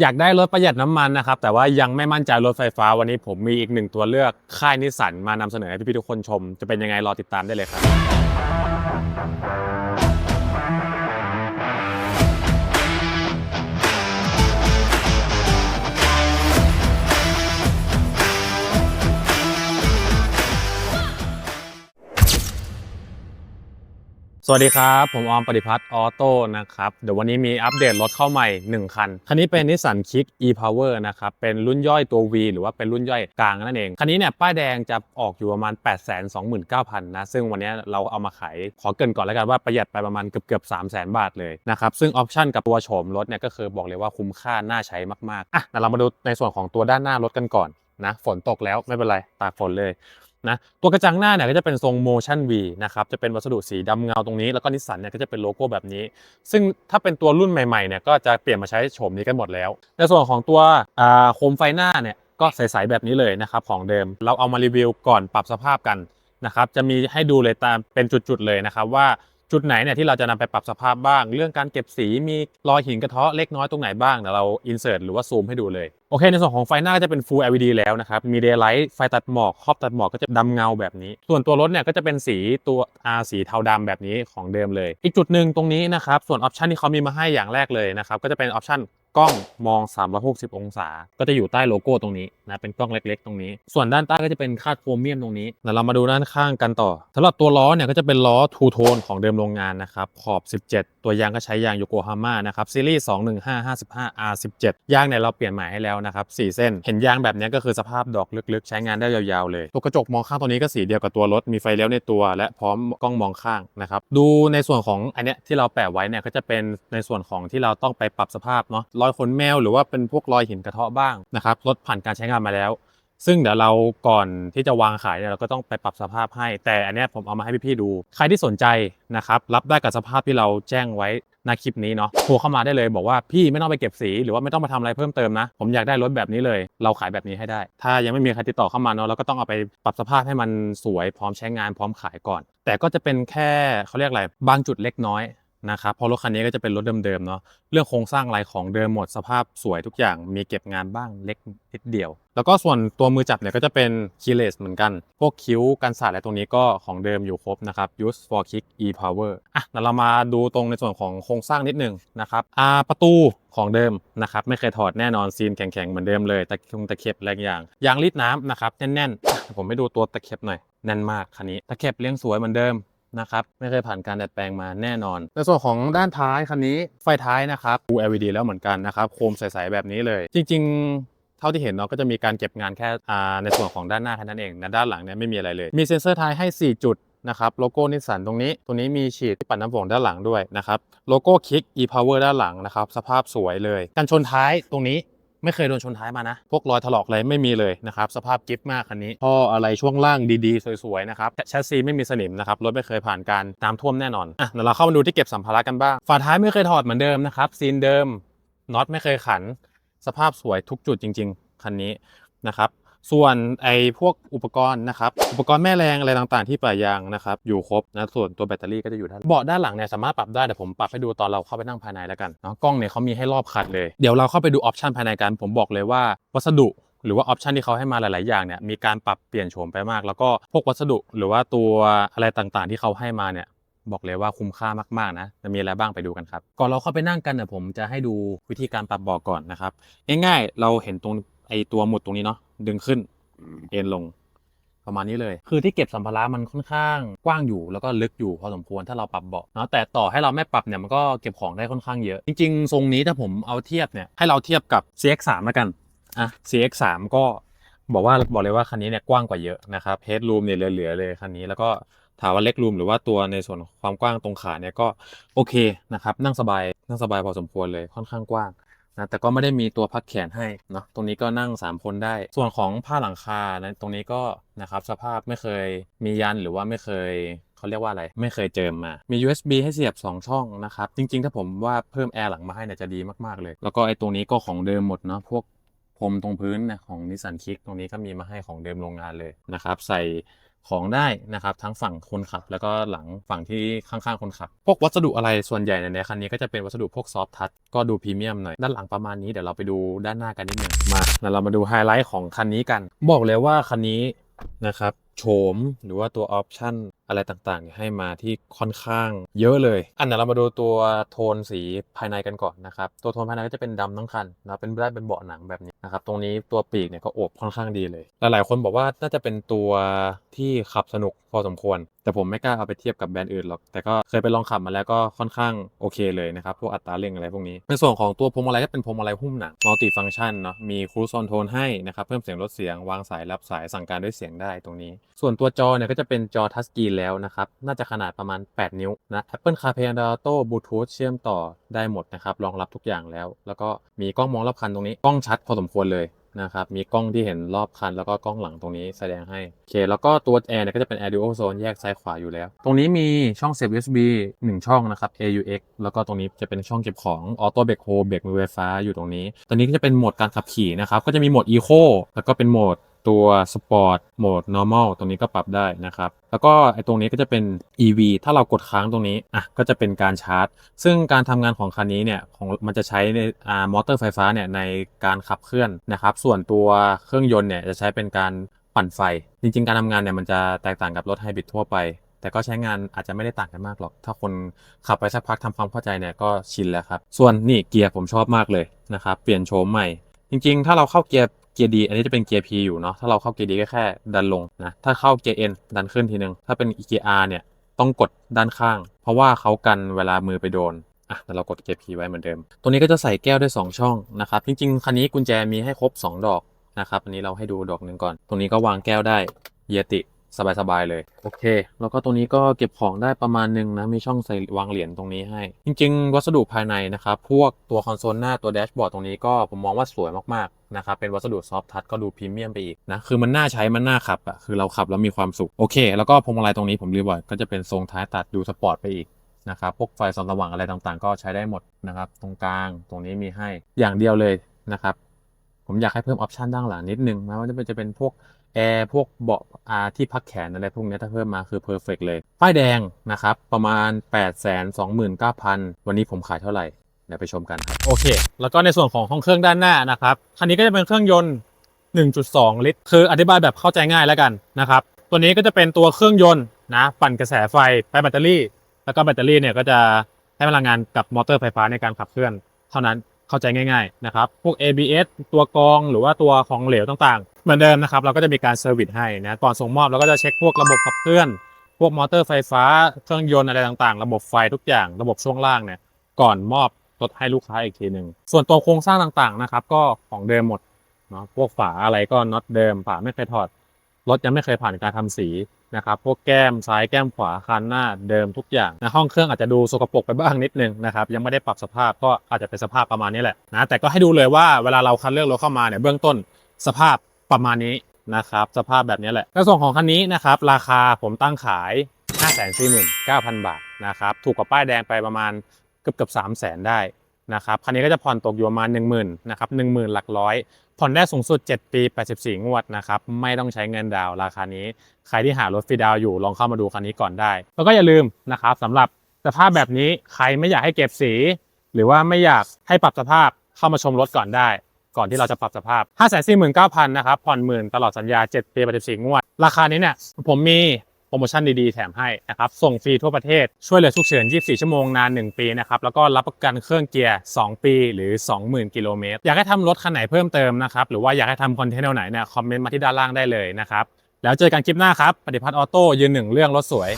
อยากได้รถประหยัดน้ำมันนะครับ แต่ว่ายังไม่มั่นใจรถไฟฟ้าวันนี้ผมมีอีกหนึ่งตัวเลือกค่ายนิสสันมานำเสนอให้พี่ๆทุกคนชม จะเป็นยังไงรอติดตามได้เลยครับ สวัสดีครับ ผมออมปฏิพัฒน์ออโต้นะครับเดี๋ยววันนี้มีอัปเดตรถเข้าใหม่ 1 คัน คันนี้เป็น Nissan Kick e-Power นะครับ เป็นรุ่นย่อยตัว V หรือว่าเป็นรุ่นย่อยกลางนั่นเอง คันนี้เนี่ยป้ายแดงจะออกอยู่ประมาณ 8 2 9 0 0 0นะ ซึ่งวันนี้เราเอามาขาย ขอเกินก่อนแล้วกันว่าประหยัดไปประมาณเกือบเกือบ3 0 0 0 0 บาทเลยนะครับ ซึ่งออปชั่นกับตัวโฉมรถเนี่ยก็คือบอกเลยว่าคุ้มค่าน่าใช้มากๆอะเรามาดูในส่วนของตัวด้านหน้ารถกันก่อนนะฝนตกแล้วไม่เป็นไรตากฝนเลย นะตัวกระจังหน้าเนี่ยก็จะเป็นทรง motion V นะครับจะเป็นวัสดุสีดำเงาตรงนี้แล้วก็นิสสันเนี่ยก็จะเป็นโลโก้แบบนี้ ซึ่งถ้าเป็นตัวรุ่นใหม่ๆเนี่ยก็จะเปลี่ยนมาใช้โฉมนี้กันหมดแล้ว ในส่วนของตัวโคมไฟหน้าเนี่ยก็ใสๆแบบนี้เลยนะครับของเดิมเราเอามารีวิวก่อนปรับสภาพกันนะครับจะมีให้ดูเลยตามเป็นจุดๆเลยนะครับว่าจุดไหนเนี่ยที่เราจะนำไปปรับสภาพบ้าง เรื่องการเก็บสีมีรอยหินกระเทาะเล็กน้อยตรงไหนบ้างเดี๋ยวเราอินเสิร์ตหรือว่าซูมให้ดูเลย โอเค ในส่วนของไฟหน้าก็จะเป็น Full LED แล้วนะครับ มี Daylight ไฟตัดหมอกครอบตัดหมอกก็จะดำเงาแบบนี้ ส่วนตัวรถเนี่ยก็จะเป็นสีตัวอาสีเทาดำแบบนี้ของเดิมเลย อีกจุดหนึ่งตรงนี้นะครับ ส่วนออปชันที่เขามีมาให้อย่างแรกเลยนะครับ ก็จะเป็นออปชันกล้องมอง 360 องศา ก็จะอยู่ใต้โลโก้ตรงนี้นะ เป็นกล้องเล็กๆ ตรงนี้ ส่วนด้านใต้ก็จะเป็นคาดโครเมียมตรงนี้เดี๋ยวเรามาดูด้านข้างกันต่อสำหรับตัวล้อเนี่ยก็จะเป็นล้อทูโทนของเดิมโรงงานนะครับ ขอบ 17 ตัวยางก็ใช้ยางโยโกฮาม่านะครับซีรีส์215 55 R17 ยางเนี่ยเราเปลี่ยนใหม่ให้แล้วนะครับ4เส้น เห็นยางแบบนี้ก็คือสภาพดอกลึกๆ ใช้งานได้ยาวๆเลย ตัวกระจกมองข้างตัวนี้ก็สีเดียวกับตัวรถมีไฟเลี้ยวในตัว และพร้อมกล้องมองข้างนะครับดูในส่วนของอันเนี้ยที่เราแปะไว้เนี่ยก็จะเป็นในส่วนของที่เราต้องไปปรับสภาพเนาะรอยขนแมวหรือว่าเป็นพวกรอยหินกระเทาะบ้างนะครับรถผ่านการใช้งานมาแล้ว ซึ่งเดี๋ยวเราก่อนที่จะวางขายเนี่ยเราก็ต้องไปปรับสภาพให้ แต่อันเนี้ยผมเอามาให้พี่ๆดู ใครที่สนใจนะครับรับได้กับสภาพที่เราแจ้งไว้ในคลิปนี้เนาะโทรเข้ามาได้เลยบอกว่าพี่ไม่ต้องไปเก็บสีหรือว่าไม่ต้องมาทำอะไรเพิ่มเติมนะ ผมอยากได้รถแบบนี้เลย เราขายแบบนี้ให้ได้ ถ้ายังไม่มีใครติดต่อเข้ามาเนาะเราก็ต้องเอาไปปรับสภาพให้มันสวยพร้อมใช้งานพร้อมขายก่อน แต่ก็จะเป็นแค่เขาเรียกอะไรบางจุดเล็กน้อย นะครับเพราะรถคันนี้ก็จะเป็นรถเดิมๆเนาะเรื่องโครงสร้างอะไรของเดิมหมดสภาพสวยทุกอย่างมีเก็บงานบ้างเล็กนิดเดียว แล้วก็ส่วนตัวมือจับเนี่ยก็จะเป็นคีเลสเหมือนกัน พวกคิ้วกันสาดอะไรตรงนี้ก็ของเดิมอยู่ครบนะครับ use for kick e power อะเดี๋ยวเรามาดูตรงในส่วนของโครงสร้างนิดหนึงนะครับอ่าประตูของเดิมนะครับไม่เคยถอดแน่นอนซีนแข็งๆเหมือนเดิมเลยตะคงตะเข็บอะไรอย่างยางรีดน้ำนะครับแน่นๆผมไปดูตัวตะเข็บหน่อยแน่นมากคันนี้ตะเข็บเลี้ยงสวยเหมือนเดิม นะครับ ไม่เคยผ่านการดัดแปลงมาแน่นอน ในส่วนของด้านท้ายคันนี้ไฟท้ายนะครับ Full LED แล้วเหมือนกันนะครับ โคมใสๆแบบนี้เลย จริง ๆเท่าที่เห็นเนาะก็จะมีการเก็บงานแค่อ่าในส่วนของด้านหน้าแค่นั้นเองนะด้านหลังเนี่ยไม่มีอะไรเลย มีเซ็นเซอร์ท้ายให้ 4 จุดนะครับโลโก้นิสสันตรงนี้ ตรงนี้มีฉีดที่ปัดน้ำฝนด้านหลังด้วยนะครับโลโก้คิก e power ด้านหลังนะครับสภาพสวยเลยกันชนท้ายตรงนี้ ไม่เคยโดนชนท้ายมานะ พวกรอยถลอกอะไรไม่มีเลยนะครับ สภาพกิฟต์มากคันนี้ท่ออะไรช่วงล่างดีๆ สวยๆนะครับแชสซีไม่มีสนิมนะครับ รถไม่เคยผ่านการน้ำท่วมแน่นอนอะเดี๋ยวเราเข้ามาดูที่เก็บสัมภาระกันบ้าง ฝาท้ายไม่เคยถอดเหมือนเดิมนะครับ ซีนเดิม น็อตไม่เคยขัน สภาพสวยทุกจุดจริง ๆ คันนี้นะครับ ส่วนไอ้พวกอุปกรณ์นะครับ อุปกรณ์แม่แรงอะไรต่างๆ ที่ปะยางนะครับ อยู่ครบนะ ส่วนตัวแบตเตอรี่ก็จะอยู่ด้านเบาะด้านหลังเนี่ยสามารถปรับได้แต่ผมปรับให้ดูตอนเราเข้าไปนั่งภายในแล้วกันเนาะกล้องเนี่ยเขามีให้รอบคันเลย เดี๋ยวเราเข้าไปดูออปชันภายในกันผมบอกเลยว่าวัสดุหรือว่าออปชันที่เขาให้มาหลาย ๆ อย่างเนี่ยมีการปรับเปลี่ยนโฉมไปมาก แล้วก็พวกวัสดุหรือว่าตัวอะไรต่างๆ ที่เขาให้มาเนี่ยบอกเลยว่าคุ้มค่ามาก ๆ นะ จะมีอะไรบ้างไปดูกันครับ ก่อนเราเข้าไปนั่งกันเนี่ยผมจะให้ดูวิธีการปรับเบาะก่อนนะครับ ง่าย ๆ เราเห็นตรง ไอตัวหมุดตรงนี้เนาะดึงขึ้นเอ็นลงประมาณนี้เลย คือที่เก็บสัมภาระมันค่อนข้างกว้างอยู่แล้วก็ลึกอยู่พอสมควรถ้าเราปรับเบาะเนาะแต่ต่อให้เราไม่ปรับเนี่ยมันก็เก็บของได้ค่อนข้างเยอะ จริงๆ ทรงนี้ถ้าผมเอาเทียบเนี่ยให้เราเทียบกับ CX3 แล้วกันอะ CX3 ก็บอกว่าบอกเลยว่าคันนี้เนี่ยกว้างกว่าเยอะนะครับเฮดรูมเนี่ยเหลือๆเลยคันนี้แล้วก็ถามว่าเล็กรูมหรือว่าตัวในส่วนของความกว้างตรงขาเนี่ยก็โอเคนะครับนั่งสบายนั่งสบายพอสมควรเลยค่อนข้างกว้าง นะแต่ก็ไม่ได้มีตัวพักแขนให้เนาะตรงนี้ก็นั่ง 3 คนได้ ส่วนของผ้าหลังคานะตรงนี้ก็นะครับสภาพไม่เคยมียันหรือว่าไม่เคยเขาเรียกว่าอะไร ไม่เคยเจอมา มี USB ให้เสียบ 2 ช่องนะครับ จริง ๆ ถ้าผมว่าเพิ่มแอร์หลังมาให้เนี่ยจะดีมาก ๆ เลย แล้วก็ไอ้ตรงนี้ก็ของเดิมหมดเนาะพวกพรมตรงพื้นนะของนิสสันคิกตรงนี้ก็มีมาให้ของเดิมโรงงานเลยนะครับใส่ ของได้นะครับ ทั้งฝั่งคนขับ แล้วก็หลังฝั่งที่ข้างๆคนขับ พวกวัสดุอะไรส่วนใหญ่ในคันนี้ก็จะเป็นวัสดุพวกซอฟทัชก็ดูพรีเมียมหน่อย ด้านหลังประมาณนี้เดี๋ยวเราไปดูด้านหน้ากันนิดหนึ่งมาแล้วเรามาดูไฮไลท์ของคันนี้กัน บอกเลยว่าคันนี้นะครับโฉมหรือว่าตัวออปชั่น อะไรต่างๆ ให้มาที่ค่อนข้างเยอะเลย อันเดี๋ยวเรามาดูตัวโทนสีภายในกันก่อนนะครับ ตัวโทนภายในก็จะเป็นดำทั้งคันนะเป็นได้เป็นเบาะหนังแบบนี้นะครับ ตรงนี้ตัวปีกเนี่ยก็โอบค่อนข้างดีเลย หลายๆคนบอกว่าน่าจะเป็นตัวที่ขับสนุกพอสมควร แต่ผมไม่กล้าเอาไปเทียบกับแบรนด์อื่นหรอก แต่ก็เคยไปลองขับมาแล้วก็ค่อนข้างโอเคเลยนะครับ พวกอัตราเร่งอะไรพวกนี้ ในส่วนของตัวพวงมาลัยก็เป็นพวงมาลัยหุ้มหนังมัลติฟังชันเนาะ มีครู z โซนโทนให้นะครับ เพิ่มเสียงลดเสียง วางสายรับสาย สั่งการด้วยเสียงได้ตรงนี้ ส่วนตัวจอเนี่ยก็จะเป็นจอทัชสกรีนแล้วนะครับ น่าจะขนาดประมาณ 8 นิ้วนะ Apple CarPlay Android Auto Bluetooth เชื่อมต่อได้หมดนะครับ รองรับทุกอย่างแล้ว แล้วก็มีกล้องมองรอบคันตรงนี้ กล้องชัดพอสมควรเลยนะครับ มีกล้องที่เห็นรอบคัน แล้วก็กล้องหลังตรงนี้แสดงให้ โอเค แล้วก็ตัวแอร์เนี่ยก็จะเป็น Air Dual Zone แยกซ้ายขวาอยู่แล้ว ตรงนี้มีช่องเสียบ USB 1 ช่องนะครับ AUX แล้วก็ตรงนี้จะเป็นช่องเก็บของ Auto Brake Hold เบรกมือไฟฟ้าอยู่ตรงนี้ ตอนนี้ก็จะเป็นโหมดการขับขี่นะครับ ก็จะมีโหมด Eco แล้วก็เป็นโหมด ตัว Sport โหมด Normal ตรงนี้ก็ปรับได้นะครับ แล้วก็ไอ้ตรงนี้ก็จะเป็น EV ถ้าเรากดค้างตรงนี้อะก็จะเป็นการชาร์จ ซึ่งการทำงานของคันนี้เนี่ยของมันจะใช้ในอ่ามอเตอร์ไฟฟ้าเนี่ยในการขับเคลื่อนนะครับ ส่วนตัวเครื่องยนต์เนี่ยจะใช้เป็นการปั่นไฟ จริง ๆ การทำงานเนี่ยมันจะแตกต่างกับรถไฮบริดทั่วไปแต่ก็ใช้งานอาจจะไม่ได้ต่างกันมากหรอก ถ้าคนขับไปสักพักทำความเข้าใจเนี่ยก็ชินแล้วครับ ส่วนนี่เกียร์ผมชอบมากเลยนะครับ เปลี่ยนโฉมใหม่ จริงๆ ถ้าเราเข้าเกียร์ เกียร์ดีอันนี้จะเป็นเกียร์ P อยู่เนาะถ้าเราเข้าเกียร์ดีก็แค่ดันลงนะถ้าเข้าเกียร์ N ดันขึ้นทีนึงถ้าเป็นเกียร์ R เนี่ยต้องกดด้านข้าง เพราะว่าเขากันเวลามือไปโดนอะแต่เรากดเกียร์ P ไว้เหมือนเดิม ตัวนี้ก็จะใส่แก้วได้ 2 ช่องนะครับจริงๆคันนี้กุญแจมีให้ครบ 2 ดอกนะครับอันนี้เราให้ดูดอกหนึ่งก่อน ตรงนี้ก็วางแก้วได้เยติ สบายๆเลย โอเค แล้วก็ตรงนี้ก็เก็บของได้ประมาณนึงนะ มีช่องใส่วางเหรียญตรงนี้ให้ จริง ๆ วัสดุภายในนะครับ พวกตัวคอนโซลหน้าตัวแดชบอร์ดตรงนี้ก็ผมมองว่าสวยมากๆนะครับ เป็นวัสดุซอฟทัชก็ดูพรีเมียมไปอีกนะ คือมันน่าใช้มันน่าขับอะคือเราขับแล้วมีความสุข โอเค แล้วก็พวงมาลัยตรงนี้ผมรีบอกก็จะเป็นทรงท้ายตัดดูสปอร์ตไปอีกนะครับ พวกไฟส่องสว่างอะไรต่างๆ ก็ใช้ได้หมดนะครับ ตรงกลางตรงนี้มีให้อย่างเดียวเลยนะครับ ผมอยากให้เพิ่มออปชันด้านหลังนิดนึงนะว่าจะเป็นจะเป็นพวก แอร์พวกเบาะอาที่พักแขนอะไรพวกนี้ถ้าเพิ่มมาคือเพอร์เฟกเลย ป้ายแดงนะครับ ประมาณ 8 2 9 0 0 0 วันนี้ผมขายเท่าไหร่ เดี๋ยวไปชมกันครับ โอเค แล้วก็ในส่วนของห้องเครื่องด้านหน้านะครับ คันนี้ก็จะเป็นเครื่องยนต์ 1.2 ลิตร คืออธิบายแบบเข้าใจง่ายแล้วกันนะครับ ตัวนี้ก็จะเป็นตัวเครื่องยนต์นะปั่นกระแสไฟไปแบตเตอรี่ แล้วก็แบตเตอรี่เนี่ยก็จะให้พลังงานกับมอเตอร์ไฟฟ้าในการขับเคลื่อน เท่านั้นเข้าใจง่าย ๆนะครับ พวก ABS ตัวกรองหรือว่าตัวของเหลวต่างๆ เหมือนเดิมนะครับ เราก็จะมีการเซอร์วิสให้นะก่อนส่งมอบเราก็จะเช็คพวกระบบขับเคลื่อน พวกมอเตอร์ไฟฟ้าเครื่องยนต์อะไรต่างๆ ระบบไฟทุกอย่างระบบช่วงล่างเนี่ยก่อนมอบรถให้ลูกค้าอีกทีหนึ่งส่วนตัวโครงสร้างต่างๆนะครับ ก็ของเดิมหมดเนาะพวกฝาอะไรก็น็อตเดิมฝาไม่เคยถอดรถยังไม่เคยผ่านการทำสีนะครับ พวกแก้มซ้ายแก้มขวาคันหน้าเดิมทุกอย่างนะห้องเครื่องอาจจะดูสกปรกไปบ้างนิดนึงนะครับ ยังไม่ได้ปรับสภาพก็อาจจะเป็นสภาพประมาณนี้แหละนะแต่ก็ให้ดูเลยว่าเวลาเราคัดเลือกรถเข้ามาเนี่ยเบื้องต้นสภาพ ประมาณนี้นะครับ สภาพแบบนี้แหละในส่วนของคันนี้นะครับ ราคาผมตั้งขาย 549,000 บาทนะครับ ถูกกว่าป้ายแดงไปประมาณเกือบเกือบ300,000ได้นะครับ คันนี้ก็จะผ่อนตกอยู่ประมาณ 10,000นะครับ10,000หลักร้อย ผ่อนได้สูงสุด 7 ปี 84 งวดนะครับ ไม่ต้องใช้เงินดาวราคานี้ ใครที่หารถฟรีดาวอยู่ลองเข้ามาดูคันนี้ก่อนได้ แล้วก็อย่าลืมนะครับสำหรับสภาพแบบนี้ใครไม่อยากให้เก็บสี หรือว่าไม่อยากให้ปรับสภาพเข้ามาชมรถก่อนได้ ก่อนที่เราจะปรับสภาพ 5 4 9 0 0 0นะครับผ่อนหมื่นตลอดสัญญา 7 ปี84งวด ราคานี้เนี่ยผมมีโปรโมชั่นดีๆ แถมให้นะครับ ส่งฟรีทั่วประเทศ ช่วยเหลือฉุกเฉิน 24 ชั่วโมงนาน 1 ปีนะครับ แล้วก็รับประกันเครื่องเกียร์ 2 ปีหรือ 20,000 กิโลเมตร อยากให้ทำรถคันไหนเพิ่มเติมนะครับ หรือว่าอยากให้ทำคอนเทนต์แนวไหนเนี่ย คอมเมนต์มาที่ด้านล่างได้เลยนะครับ แล้วเจอกันคลิปหน้าครับ ปฏิพัฒน์ออโต้ยืนหนึ่งเรื่องรถสวย